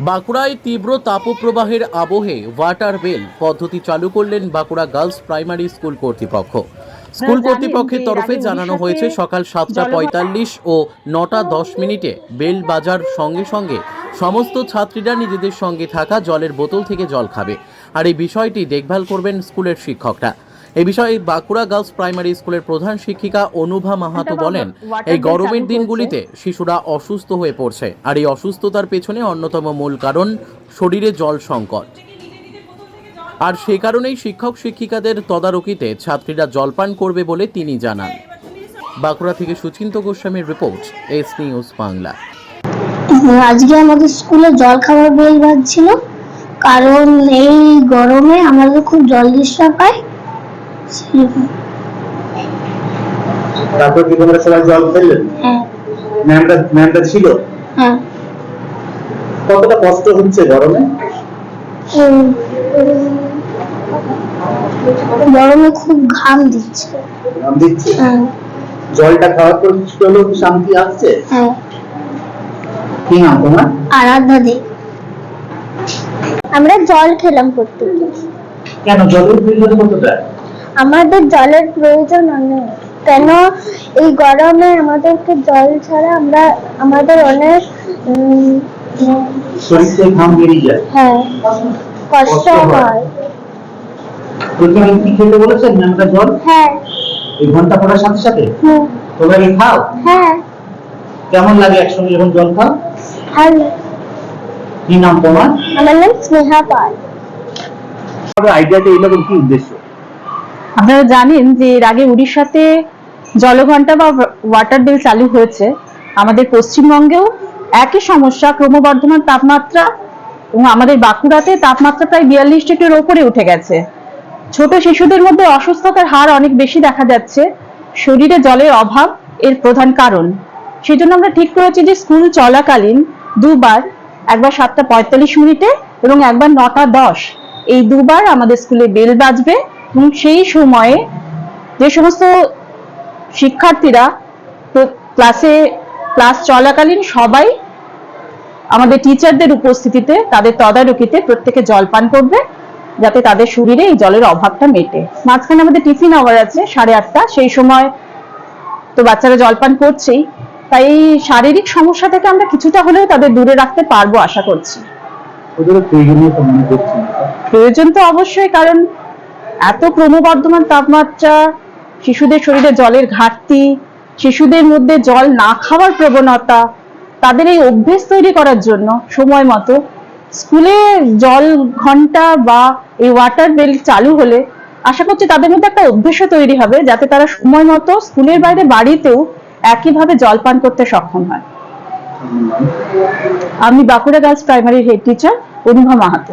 বাঁকুড়ায় তীব্র তাপপ্রবাহের আবহে ওয়াটার বেল পদ্ধতি চালু করলেন বাঁকুড়া গার্লস প্রাইমারি স্কুল কর্তৃপক্ষ। স্কুল কর্তৃপক্ষের তরফে জানানো হয়েছে সকাল সাতটা পঁয়তাল্লিশ ও নটা দশ মিনিটে বেল বাজার সঙ্গে সঙ্গে সমস্ত ছাত্রীরা নিজেদের সঙ্গে থাকা জলের বোতল থেকে জল খাবে। আর এই বিষয়টি দেখভাল করবেন স্কুলের শিক্ষকরা। এই বিষয়ে বাঁকুড়া গার্লস প্রাইমারি স্কুলের প্রধান শিক্ষিকা অনুভা মাহাতো বলেন এই গরমের দিনগুলিতে শিশুরা অসুস্থ হয়ে পড়ছে আর এই অসুস্থতার পেছনে অন্যতম মূল কারণ শরীরে জল সংকট। আর সে কারণেই শিক্ষক শিক্ষিকাদের তদারকিতে ছাত্রীরা জলপান করবে বলে তিনি জানান। বাঁকুড়া থেকে সুচিন্ত গোস্বামীর রিপোর্ট এস নিউজ বাংলা। আজকে আমাদের স্কুলে জল খাবার বেল বাজছিল কারণ এই গরমে আমাদের খুব জল ডিস্টার্ব হয়। তারপর কি তোমরা সবাই জল ফেললেন হ্যাঁ। ম্যামটা ম্যামটা ছিল? হ্যাঁ। কতটা কষ্ট হচ্ছে গরমে? গরমে খুব ঘাম দিচ্ছে। নাম দিচ্ছে? হ্যাঁ। জলটা খাওয়ার পর কি শান্তি আসছে? হ্যাঁ। কি নাম তোমার? আরাধ্যা দেব আমরা জল খেলাম প্রত্যেকে কেন জলের প্রয়োজন কতটা? আমাদের জলের প্রয়োজন অনেক। কেন এই গরমে আমাদেরকে জল ছাড়া আমরা আমাদের অনেক শরীর ঘাম বেরিয়ে যায়। হ্যাঁ কষ্ট হয়। কি খেতে বলেছেন? ম্যামটা জল? হ্যাঁ। এই ঘণ্টা পড়ার সাথে সাথে? হুম, তোমরা কি খাও? হ্যাঁ। কেমন লাগে একসঙ্গে যখন জল খাও? ভালো। কি নাম তোমার? আমার নাম স্নেহা পাল। আইডিয়াটা এইরকম কি উদ্দেশ্য? আপনারা জানেন যে এর আগে উড়িষ্যাতে জলঘণ্টা বা ওয়াটার বিল চালু হয়েছে। আমাদের পশ্চিমবঙ্গেও একই সমস্যা, ক্রমবর্ধমান তাপমাত্রা এবং আমাদের বাঁকুড়াতে তাপমাত্রা প্রায় বিয়াল্লিশ ডিগ্রির ওপরে উঠে গেছে। ছোট শিশুদের মধ্যে অসুস্থতার হার অনেক বেশি দেখা যাচ্ছে। শরীরে জলের অভাব এর প্রধান কারণ। সেই জন্য আমরা ঠিক করেছি যে স্কুল চলাকালীন দুবার, একবার সাতটা পঁয়তাল্লিশ মিনিটে এবং একবার নটা দশ। এই দুবার আমাদের স্কুলে বেল বাজবে সেই সময়ে যে সমস্ত শিক্ষার্থীরা ক্লাসে ক্লাস চলাকালীন সবাই আমাদের টিচারদের উপস্থিতিতে তাদের তদারকিতে প্রত্যেকে জল পান করবে যাতে তাদের শরীরে এই জলের অভাবটা মেটে। মাঝখানে আমাদের টিফিন আওয়ার আছে সাড়ে আটটা সেই সময় তো বাচ্চারা জলপান করছেই। তাই শারীরিক সমস্যা থেকে আমরা কিছুটা হলেও তাদের দূরে রাখতে পারব আশা করছি। প্রয়োজন তো অবশ্যই কারণ এত ক্রমবর্ধমান তাপমাত্রা শিশুদের শরীরে জলের ঘাটতি শিশুদের মধ্যে জল না খাওয়ার প্রবণতা তাদের এই অভ্যেস তৈরি করার জন্য সময় মতো স্কুলে জল ঘণ্টা বা এই ওয়াটার বেল চালু হলে আশা করছি তাদের মধ্যে একটা অভ্যেসও তৈরি হবে যাতে তারা সময় মতো স্কুলের বাইরে বাড়িতেও একইভাবে জল পান করতে সক্ষম হয়। আমি বাঁকুড়া গার্লস প্রাইমারির হেড টিচার অনুভা মাহাতো।